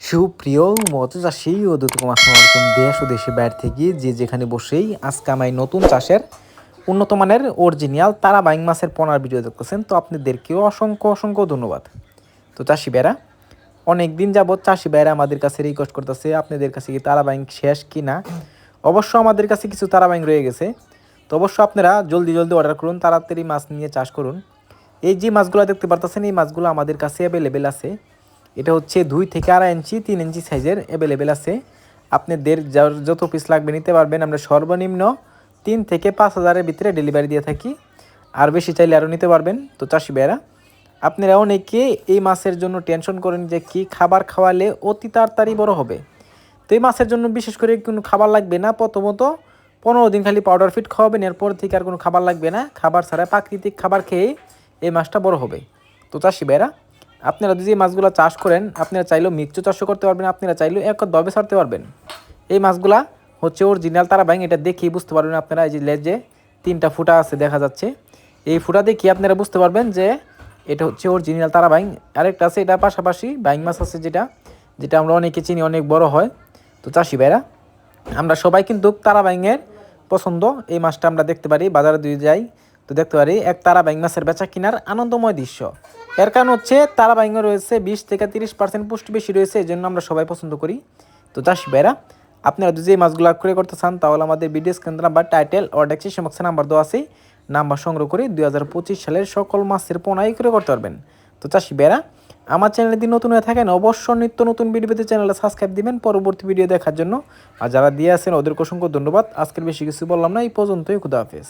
সুপ্রিয় মতো চাষি ও দুতকম আসসালামাইকুম দেশ ও দেশে বাইরে থেকে যে যেখানে বসেই আজকে আমি নতুন চাষের উন্নত মানের অরিজিনাল তারা বাইং মাছের পোনার ভিডিও দেখতেছেন, তো আপনাদেরকেও অসংখ্য অসংখ্য ধন্যবাদ। তো চাষি বেড়া অনেক দিন যাবৎ চাষি ভাইরা আমাদের কাছে রিকোয়েস্ট করতেছে, আপনাদের কাছে কি তারা বাইং শেষ কি না অবশ্য আমাদের কাছে কিছু তারা বাইং রয়ে গেছে, তো অবশ্য আপনারা জলদি জলদি অর্ডার করুন, তাড়াতাড়ি মাছ নিয়ে চাষ করুন। এই যে মাছগুলো দেখতে পারতেছেন, এই মাছগুলো আমাদের কাছে অ্যাভেলেবেল আছে। এটা হচ্ছে দুই থেকে আড়াই ইঞ্চি, তিন ইঞ্চি সাইজের অ্যাভেলেবেল আছে। আপনাদের যার যত পিস লাগবে নিতে পারবেন, আমরা সর্বনিম্ন তিন থেকে পাঁচ হাজারের ভিতরে ডেলিভারি দিয়ে থাকি। আর বেশি চাইলে আরও নিতে পারবেন, তো চাষি ভাইয়েরা, আপনারা অনেকে এই মাছের জন্য টেনশন করেন যে কি খাবার খাওয়ালে অতি তাড়াতাড়ি বড় হবে। তো এই মাছের জন্য বিশেষ করে কোনো খাবার লাগবে না, প্রথমত পনেরো দিন খালি পাউডার ফিট খাওয়াবেন, এরপর থেকে আর কোনো খাবার লাগবে না। খাবার ছাড়া প্রাকৃতিক খাবার খেয়ে এই মাছটা বড় হবে। তো চাষি ভাইরা আপনারা যদি এই মাছগুলো চাষ করেন, আপনারা চাইলেও মিক্সও চাষও করতে পারবেন, আপনারা চাইলেও একদভাবে ছাড়তে পারবেন। এই মাছগুলা হচ্ছে অরিজিনাল তারা বাইং এটা দেখেই বুঝতে পারবেন আপনারা, এই যে লেজে তিনটা ফুটা আছে দেখা যাচ্ছে। এই ফুটা দেখে আপনারা বুঝতে পারবেন যে এটা হচ্ছে অরিজিনাল তারা বাইং আরেকটা আছে, এটা পাশাপাশি বাইং মাছ আছে যেটা যেটা আমরা অনেকে চিনি, অনেক বড় হয়। তো চাষি ভাইরা, আমরা সবাই কিন্তু তারা বাইংয়ের পছন্দ এই মাছটা আমরা দেখতে পারি, বাজারে দিয়ে যাই তো দেখতে পারি, এক তারা বাইং মাছের বেচা কেনার আনন্দময় দৃশ্য। এর কারণ হচ্ছে তারা বাইংয়ে রয়েছে বিশ থেকে তিরিশ পার্সেন্ট পুষ্টি বেশি রয়েছে, এই জন্য আমরা সবাই পছন্দ করি। তো চাষি ভাইরা, আপনারা যদি এই মাছগুলো ক্রয় করতে চান, তাহলে আমাদের ভিডিও স্ক্রিন নাম্বার, টাইটেল ও ডেক্সিশন বক্সে নাম্বার দেওয়া আছে। নাম্বার সংগ্রহ করে দুই হাজার পঁচিশ সালের সকল মাছের পোনাই ক্রয় করতে পারবেন। তো চাষি বেড়া আমার চ্যানেলে যদি নতুন হয়ে থাকেন, অবশ্যই নিত্য নতুন ভিডিও পেতে চ্যানেলে সাবস্ক্রাইব দিবেন পরবর্তী ভিডিও দেখার জন্য। আর যারা দিয়ে আছেন, ওদেরকে অসংখ্য ধন্যবাদ। আজকের বেশি কিছু বললাম না, এই পর্যন্তই, খুদা হাফেজ।